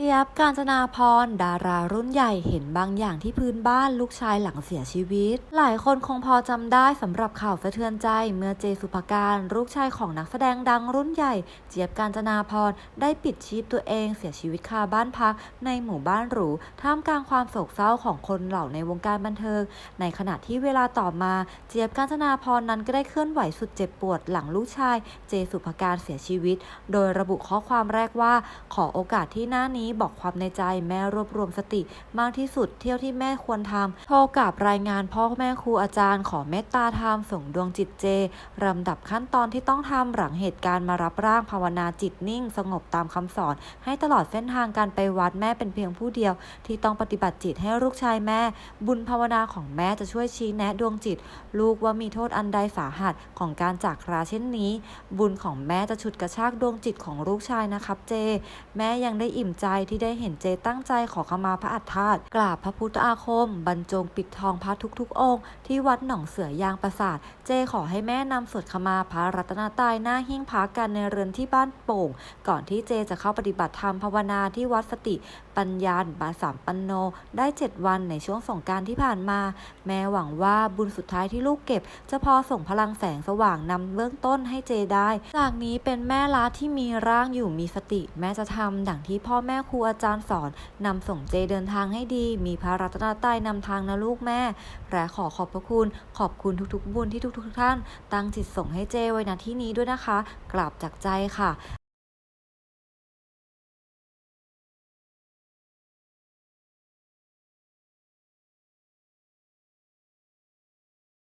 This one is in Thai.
เจี๊ยบกาญจนาพร ดารารุ่นใหญ่เห็นบางอย่างที่พื้นบ้านลูกชายหลังเสียชีวิต หลายคนคงพอจำได้สำหรับข่าวสะเทือนใจ เมื่อเจสุภการลูกชายของนักแสดงดังรุ่นใหญ่ เจี๊ยบกาญจนาพร ได้ปิดชีพตัวเองเสียชีวิตคาบ้านพัก ในหมู่บ้านหรู ท่ามกลางความโศกเศร้าของคนเหล่าในวงการบันเทิง ในขณะที่เวลาต่อมา เจี๊ยบกาญจนาพรนั้นก็ได้เคลื่อนไหวสุดเจ็บปวดหลังลูกชาย เจสุภการเสียชีวิต โดยระบุข้อความแรกว่า ขอโอกาสที่หน้านี้บอกความในใจแม่รวบรวมสติมากที่สุดเที่ยวที่แม่ควรทำโทรกับรายงานพ่อแม่ครูอาจารย์ขอเมตตาธรรมส่งดวงจิตเจลำดับขั้นตอนที่ต้องทำหลังเหตุการณ์มารับร่างภาวนาจิตนิ่ง สงบตามคำสอน ให้ตลอดเส้นทางการไปวัดแม่เป็นเพียงผู้เดียว ที่ต้องปฏิบัติจิตให้ลูกชายแม่ บุญภาวนาของแม่จะช่วยชี้แนะดวงจิต ลูกว่ามีโทษอันใดสาหัสของการจากราเช่นนี้ บุญของแม่จะฉุดกระชากดวงจิตของลูกชายนะครับเจ แม่ยังได้อิ่มใจที่ได้เห็นเจตั้งใจขอขมาพระอัฏฐาตกราบพระพุทธอาคม บรรจงปิดทองพระทุกๆ องค์ ที่วัดหนองเสือยางประสาท เจขอให้แม่นำสวดขมาพระรัตนตรัยหน้าหิ้งพระกันในเรือนที่บ้านโป่ง ก่อนที่เจจะเข้าปฏิบัติธรรมภาวนาที่วัดสติ ปัญญาบาสามปันโน ได้7วันในช่วงสงการที่ผ่านมา แม่หวังว่าบุญสุดท้ายที่ลูกเก็บ จะพอส่งพลังแสงสว่างนำเบื้องต้นให้เจได้ จากนี้เป็นแม่ล้าที่มีร่างอยู่มีสติ แม่จะทำดังที่พ่อแม่ครูอาจารย์สอนนำส่งเจเดินทางให้ดี มีพระรัตนตรัยนำทางนะลูกแม่และขอขอบพระคุณ ขอบคุณทุกๆ บุญที่ทุกๆท่าน ตั้งจิตส่งให้เจไว้ณที่นี้ด้วยนะคะ กราบจากใจค่ะ